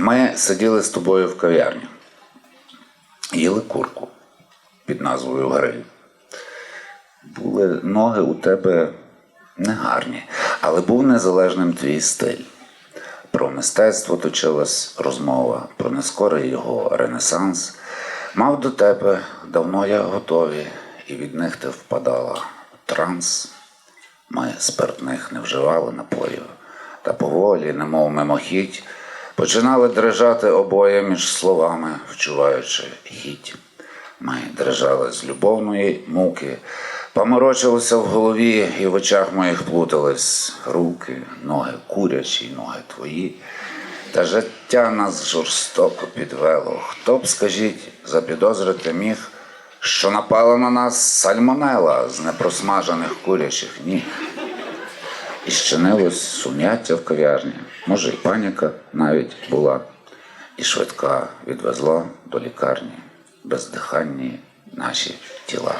Ми сиділи з тобою в кав'ярні, їли курку під назвою Гриль. Були ноги у тебе негарні, але був незалежним твій стиль. Про мистецтво точилась розмова, про нескорий його ренесанс. Мав до тебе давно я готові, і від них ти впадала в транс. Ми спиртних не вживали напоїв, та поволі, немов мимохідь, починали дрижати обоє між словами, вчуваючи хіть. Ми дрижали з любовної муки, поморочилося в голові, і в очах моїх плутались руки, ноги курячі, ноги твої. Та життя нас жорстоко підвело. Хто б, скажіть, запідозрити міг, що напала на нас сальмонела з непросмажених курячих ніг. І щинилось сум'яття в кав'ярні, може, і паніка навіть була, і швидка відвезла до лікарні. Бездиханні наші тіла.